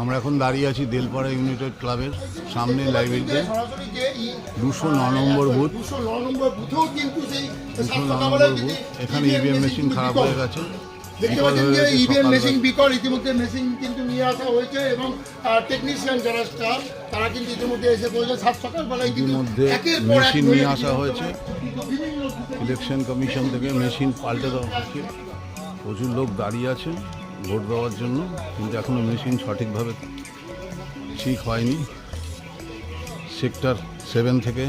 আমরা এখন দাঁড়িয়ে আছি দেলপাড়া ইউনাইটেড ক্লাবের সামনে লাইব্রেরিতে। দুশো ন নম্বর বুথ। দুশো ন নম্বর বুথ। এখানে ইভিএম মেশিন খারাপ হয়ে গেছে। দেখতে বিকল পাচ্ছেন যে ইভিএম মেশিন বিকল ইতিমধ্যে মেশিন কিন্তু নিয়ে আসা হয়েছে এবং টেকনিশিয়ান যারা স্টাফ তারা কিন্তু ইতিমধ্যে এসে বলেছে সাত সকালবেলায় কিন্তু একের পর মেশিন নিয়ে আসা হয়েছে। ইলেকশন কমিশন থেকে মেশিন পাল্টে দেওয়া হচ্ছে। প্রচুর লোক দাঁড়িয়ে আছে ভোট দেওয়ার জন্য কিন্তু এখনও মেশিন সঠিকভাবে ঠিক হয়নি। সেক্টর সেভেন থেকে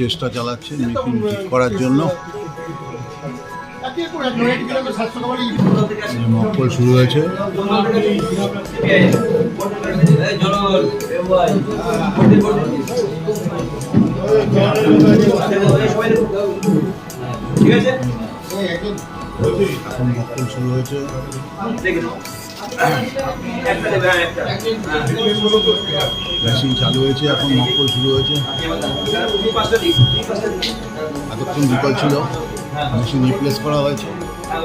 চেষ্টা চালাচ্ছে মেশিন ঠিক করার জন্য। মক্কল শুরু হয়েছে। ঠিক এখন মক্কল শুরু হয়েছে। মেশিন চালু হয়েছে, এখন মক্কল শুরু হয়েছে। এতক্ষণ বিকল ছিল। মেশিন রিপ্লেস করা হয়েছে। হ্যাঁ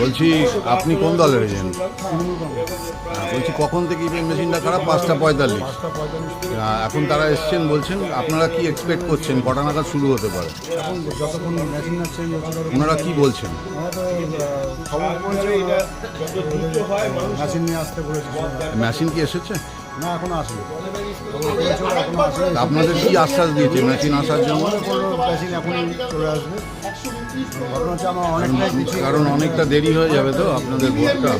বলছি আপনি কোন দলের এজেন্ট বলছি কখন থেকে ইভিএম মেশিনটা খারাপ? পাঁচটা পঁয়তাল্লিশ। এখন তারা এসছেন বলছেন আপনারা কি এক্সপেক্ট করছেন? কটা নাগাদ শুরু হতে পারে? ওনারা কি বলছেন? মেশিন মেশিন কি এসেছে? না এখনও তা আপনাদের কি আশ্বাস দিয়েছে মেশিন আসার জন্য? মেশিন এখনই চলে আসবে। কারণ অনেকটা দেরি হয়ে যাবে তো আপনাদের ভোটটা।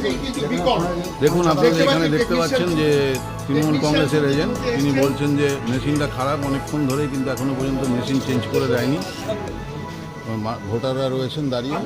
দেখুন আপনারা এখানে দেখতে পাচ্ছেন যে তৃণমূল কংগ্রেসের এজেন্ট তিনি বলছেন যে মেশিনটা খারাপ অনেকক্ষণ ধরেই কিন্তু এখনও পর্যন্ত মেশিন চেঞ্জ করে দেয়নি। ভোটাররা রয়েছেন দাঁড়িয়ে।